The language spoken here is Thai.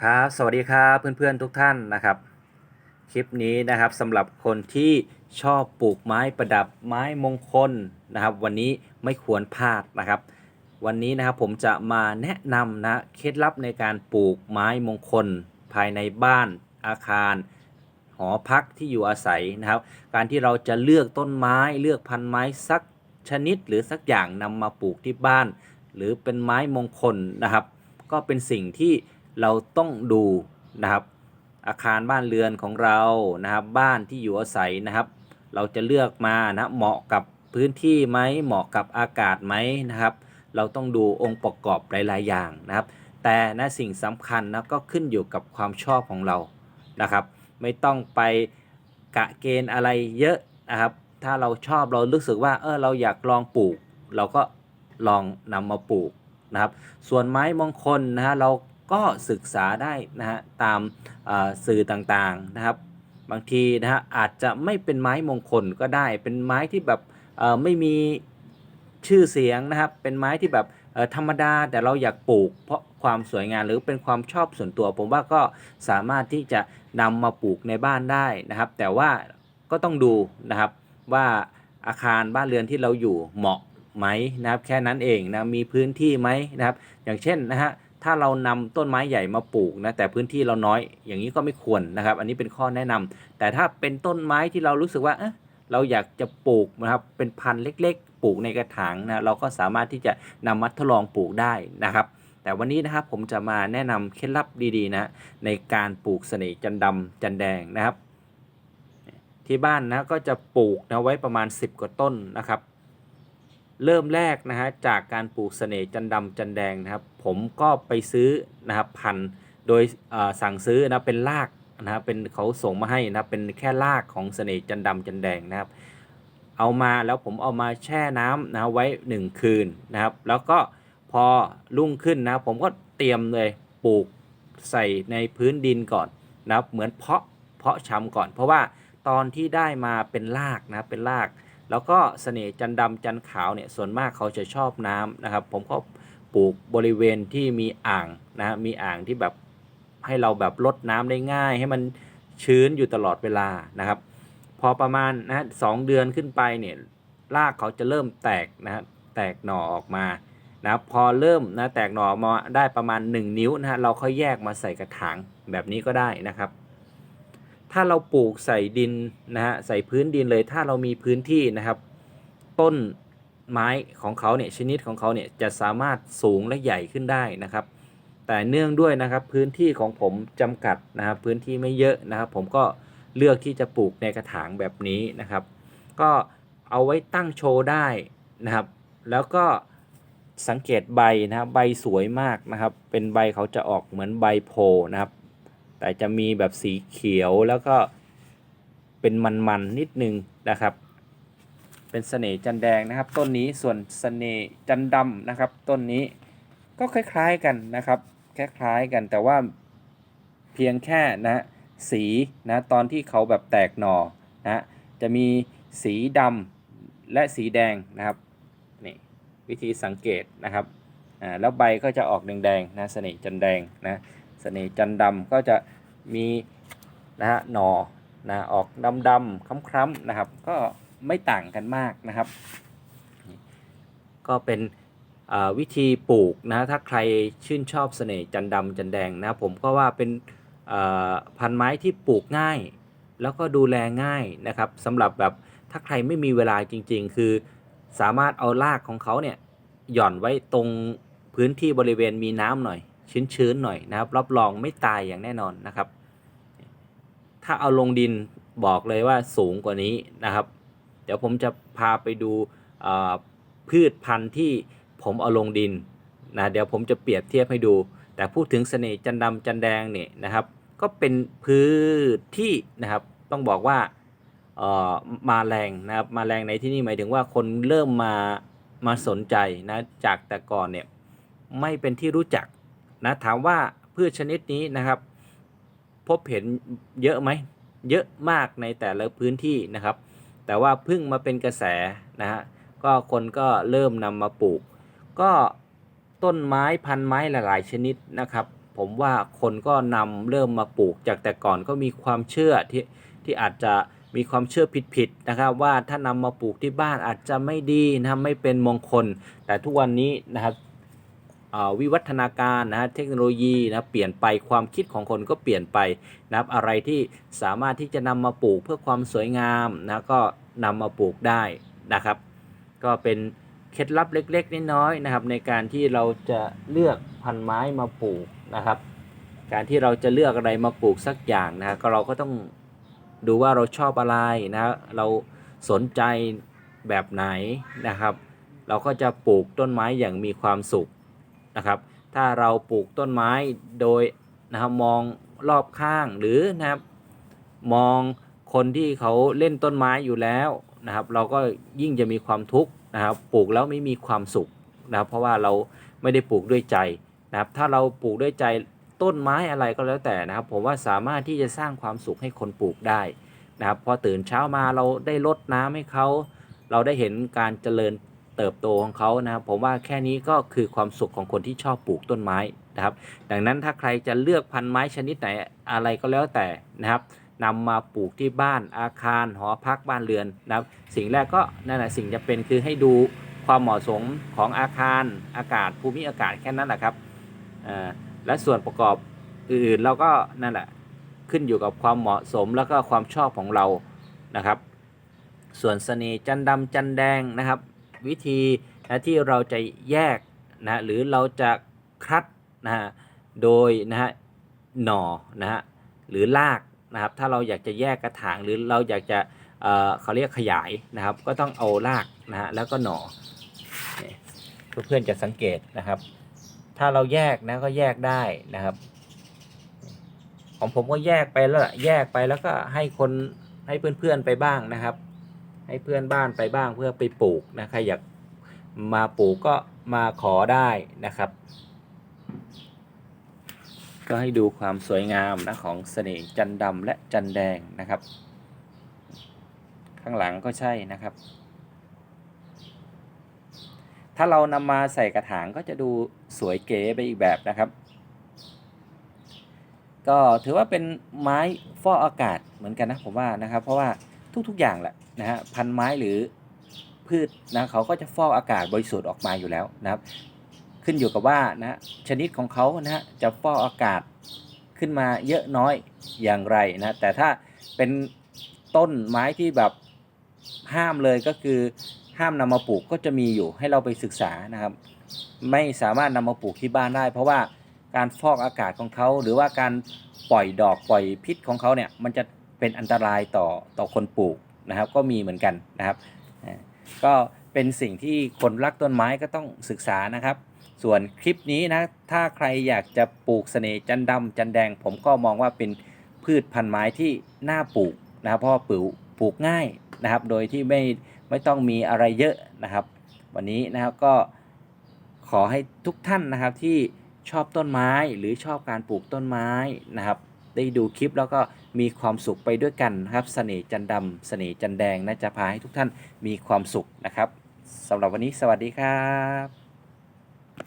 ครับสวัสดีครับเพื่อนๆทุกท่านนะครับ คลิปนี้นะครับสำหรับคนที่ชอบปลูกไม้ประดับไม้มงคลนะครับ วันนี้ไม่ควรพลาดนะครับ วันนี้นะครับผมจะมาแนะนำนะเคล็ดลับในการปลูกไม้มงคล ภายในบ้านอาคาร หอพักที่อยู่อาศัยนะครับ การที่เราจะเลือกต้นไม้เลือกพันไม้สักชนิดหรือสักอย่างนำมาปลูกที่บ้าน หรือเป็นไม้มงคลนะครับ ก็เป็นสิ่งที่ เราต้องดูนะครับอาคารบ้านเรือนของเรานะครับ บ้านที่อยู่อาศัยนะครับ เราจะเลือกมานะเหมาะกับพื้นที่ไหมเหมาะกับอากาศไหมนะครับ เราต้องดูองค์ประกอบหลาย ๆ อย่างนะครับ แต่นะสิ่งสำคัญนะก็ขึ้นอยู่กับความชอบของเรานะครับ ไม่ต้องไปกะเกณฑ์อะไรเยอะนะครับ ถ้าเราชอบเรารู้สึกว่าเออเราอยากลองปลูก เราก็ลองนำมาปลูกนะครับ ส่วนไม้มงคลนะฮะเรา ก็ศึกษาได้นะฮะตามสื่อต่างๆนะครับ บางทีนะฮะอาจจะไม่เป็นไม้มงคลก็ได้เป็นไม้ที่แบบไม่มีชื่อเสียงนะครับ เป็นไม้ที่แบบธรรมดาแต่เราอยากปลูก เพราะความสวยงามหรือเป็นความชอบส่วนตัว ผมว่าก็สามารถที่จะนำมาปลูกในบ้านได้นะครับ แต่ว่าก็ต้องดูนะครับว่าอาคารบ้านเรือนที่เราอยู่เหมาะไหมนะครับ แค่นั้นเองนะมีพื้นที่ไหมนะครับ อย่างเช่นนะฮะ ถ้าเรานำต้นไม้ใหญ่มาปลูกนะแต่พื้นที่เราน้อยอย่างนี้ก็ไม่ควรนะครับ อันนี้เป็นข้อแนะนำแต่ถ้าเป็นต้นไม้ที่เรารู้สึกว่าเอะเราอยากจะปลูกนะครับเป็นพันธุ์เล็ก ๆ ปลูกในกระถางนะเราก็สามารถที่จะนำมาทดลองปลูกได้นะครับ แต่วันนี้นะครับผมจะมาแนะนำเคล็ดลับดีๆนะในการปลูกเสน่ห์จันดำจันแดงนะครับ ที่บ้านนะก็จะปลูกนะไว้ประมาณ 10 กว่าต้นนะครับ เริ่มแรกนะฮะจากการปลูกเสน่ห์จันดำจันแดงนะครับ ผมก็ไปซื้อนะครับพันธุ์โดยสั่งซื้อนะเป็นรากนะครับเป็นเขาส่งมาให้นะครับเป็นแค่รากของเสน่ห์จันดำจันแดงนะครับ เอามาแล้วผมเอามาแช่น้ำนะไว้ 1 คืนนะครับ แล้วก็พอรุ่งขึ้นนะผมก็เตรียมเลยปลูกใส่ในพื้นดินก่อนนะครับเหมือนเพาะเพาะชำก่อน เพราะว่าตอนที่ได้มาเป็นรากนะเป็นราก แล้วก็เสน่ห์จันดำจันขาวเนี่ยส่วนมากเขาจะชอบน้ำนะครับ ผมก็ปลูกบริเวณที่มีอ่างนะมีอ่างที่แบบให้เราแบบลดน้ำได้ง่าย ให้มันชื้นอยู่ตลอดเวลานะครับ พอประมาณนะสองเดือนขึ้นไปเนี่ยรากเขาจะเริ่มแตกนะฮะแตกหน่อออกมานะครับพอเริ่มนะแตกหน่อมาได้ประมาณ 1 นิ้วนะฮะเราค่อยแยกมาใส่กระถางแบบนี้ก็ได้นะครับ ถ้าเราปลูกใส่ดินนะฮะใส่พื้นดินเลย ถ้าเรามีพื้นที่นะครับ ต้นไม้ของเขาเนี่ยชนิดของเขาเนี่ยจะสามารถสูงและใหญ่ขึ้นได้นะครับ แต่เนื่องด้วยนะครับพื้นที่ของผมจำกัดนะครับพื้นที่ไม่เยอะนะครับ ผมก็เลือกที่จะปลูกในกระถางแบบนี้นะครับ ก็เอาไว้ตั้งโชว์ได้นะครับ แล้วก็สังเกตใบนะครับใบสวยมากนะครับ เป็นใบเขาจะออกเหมือนใบโพนะครับ แต่จะมีแบบสีเขียวแล้วก็เป็นมันๆนิดนึงนะครับ เป็นเสน่ห์จันแดงนะครับ ต้นนี้ส่วนเสน่ห์จันดำนะครับ ต้นนี้ก็คล้ายๆกันนะครับ คล้ายๆกันแต่ว่าเพียงแค่นะสีนะตอนที่เขาแบบแตกหน่อนะจะมีสีดำและสีแดงนะครับนี่วิธีสังเกตนะครับอ่าแล้วใบก็จะออกแดงๆนะเสน่ห์จันแดงนะ เสน่ห์จันดำก็จะมีนะฮะหนอนะออกดำดำๆคล้ำๆนะครับ ก็ไม่ต่างกันมากนะครับ ก็เป็นวิธีปลูกนะถ้าใครชื่นชอบเสน่ห์จันดำจันแดงนะผมก็ว่าเป็นพันไม้ที่ปลูกง่าย แล้วก็ดูแลง่ายนะครับสำหรับแบบถ้าใครไม่มีเวลาจริง ๆ คือสามารถเอารากของเขาเนี่ยหย่อนไว้ตรงพื้นที่บริเวณมีน้ำหน่อย ชื้นๆหน่อยนะครับ รับรองไม่ตายอย่างแน่นอนนะครับ ถ้าเอาลงดินบอกเลยว่าสูงกว่านี้นะครับ เดี๋ยวผมจะพาไปดูพืชพันธุ์ที่ผมเอาลงดินนะเดี๋ยวผมจะเปรียบเทียบให้ดู แต่พูดถึงเสน่ห์จันดำจันแดงเนี่ยนะครับ ก็เป็นพืชที่นะครับต้องบอกว่ามาแรงนะครับมาแรงในที่นี่หมายถึงว่าคนเริ่มมามาสนใจนะจากแต่ก่อนเนี่ยไม่เป็นที่รู้จัก นะถามว่าพืชชนิดนี้นะครับ พบเห็นเยอะไหมเยอะมากในแต่ละพื้นที่นะครับ แต่ว่าพิ่งมาเป็นกระแสนะฮะก็คนก็เริ่มนำมาปลูก ก็ต้นไม้พันไม้หลาย ๆ ชนิดนะครับ ผมว่าคนก็นำเริ่มมาปลูก จากแต่ก่อนก็มีความเชื่อที่ที่อาจจะมีความเชื่อผิดๆนะครับ ว่าถ้านำมาปลูกที่บ้านอาจจะไม่ดีนะไม่เป็นมงคล แต่ทุกวันนี้นะครับ วิวัฒนาการนะฮะเทคโนโลยีนะเปลี่ยนไปความคิดของคนก็เปลี่ยนไปนะครับอะไรที่สามารถที่จะนำมาปลูกเพื่อความสวยงามนะก็นำมาปลูกได้นะครับ ก็เป็นเคล็ดลับเล็กๆน้อยๆนะครับ ในการที่เราจะเลือกพันไม้มาปลูกนะครับ การที่เราจะเลือกอะไรมาปลูกสักอย่างนะฮะก็เราก็ต้องดูว่าเราชอบอะไรนะเราสนใจแบบไหนนะครับ เราก็จะปลูกต้นไม้อย่างมีความสุข นะครับ ถ้าเราปลูกต้นไม้โดยนะครับมองรอบข้างหรือนะครับ มองคนที่เขาเล่นต้นไม้อยู่แล้วนะครับ เราก็ยิ่งจะมีความทุกข์นะครับ ปลูกแล้วไม่มีความสุขนะครับ เพราะว่าเราไม่ได้ปลูกด้วยใจนะครับ ถ้าเราปลูกด้วยใจต้นไม้อะไรก็แล้วแต่นะครับ ผมว่าสามารถที่จะสร้างความสุขให้คนปลูกได้นะครับ พอตื่นเช้ามาเราได้รดน้ำให้เขา เราได้เห็นการเจริญ เติบโตของเขานะครับผมว่าแค่นี้ก็คือความสุขของคนที่ชอบปลูกต้นไม้นะครับ ดังนั้นถ้าใครจะเลือกพันไม้ชนิดไหนอะไรก็แล้วแต่นะครับนำมาปลูกที่บ้านอาคารหอพักบ้านเรือนนะครับ สิ่งแรกก็นั่นแหละสิ่งจะเป็นคือให้ดูความเหมาะสมของอาคารอากาศภูมิอากาศแค่นั้นแหละครับอ่าและส่วนประกอบอื่นๆเราก็นั่นแหละขึ้นอยู่กับความเหมาะสมแล้วก็ความชอบของเรานะครับ ส่วนเสน่ห์จันดำจันแดงนะครับ วิธีนะที่เราจะแยกนะหรือเราจะคัดนะฮะโดยนะฮะหน่อนะฮะหรือรากนะครับถ้าเราอยากจะแยกกระถางหรือเราอยากจะเอ่อเขาเรียกขยายนะครับ ก็ต้องเอารากนะฮะแล้วก็หน่อเพื่อนๆจะสังเกตนะครับ ถ้าเราแยกนะก็แยกได้นะครับ ของผมก็แยกไปแล้วแยกไปแล้วก็ให้คนให้เพื่อนๆไปบ้างนะครับ ให้เพื่อนบ้านไปบ้างเพื่อไปปลูกนะใครอยากมาปลูกก็มาขอได้นะครับ ก็ให้ดูความสวยงามนะของเสน่ห์จันดำและจันแดงนะครับ ข้างหลังก็ใช่นะครับ ถ้าเรานำมาใส่กระถางก็จะดูสวยเก๋ไปอีกแบบนะครับ ก็ถือว่าเป็นไม้ฟอกอากาศเหมือนกันนะผมว่านะครับ เพราะว่า ทุกๆอย่างแหละนะฮะพันไม้หรือพืชนะเขาก็จะฟอกอากาศบริสุทธิ์ออกมาอยู่แล้วนะครับ ขึ้นอยู่กับว่านะชนิดของเขานะฮะจะฟอกอากาศขึ้นมาเยอะน้อยอย่างไรนะแต่ถ้าเป็นต้นไม้ที่แบบห้ามเลยก็คือห้ามนำมาปลูกก็จะมีอยู่ให้เราไปศึกษานะครับ ไม่สามารถนำมาปลูกที่บ้านได้ เพราะว่าการฟอกอากาศของเขาหรือว่าการปล่อยดอกปล่อยพิษของเขาเนี่ยมันจะ เป็นอันตรายต่อต่อคนปลูกนะครับ ก็มีเหมือนกันนะครับ ก็เป็นสิ่งที่คนรักต้นไม้ก็ต้องศึกษานะครับ ส่วนคลิปนี้นะ ถ้าใครอยากจะปลูกเสน่ห์จันดำจันแดง ผมก็มองว่าเป็นพืชพันธุ์ไม้ที่น่าปลูกนะครับ เพราะปลูกปลูกง่ายนะครับ โดยที่ไม่ไม่ต้องมีอะไรเยอะนะครับ วันนี้นะครับก็ขอให้ทุกท่านนะครับที่ชอบต้นไม้หรือชอบการปลูกต้นไม้นะครับ ได้ดูคลิปแล้วก็มีความสุขไปด้วยกันนะครับเสน่ห์จันดำเสน่ห์จันแดงนะจะพาให้ทุกท่านมีความสุขนะครับสำหรับวันนี้สวัสดีครับ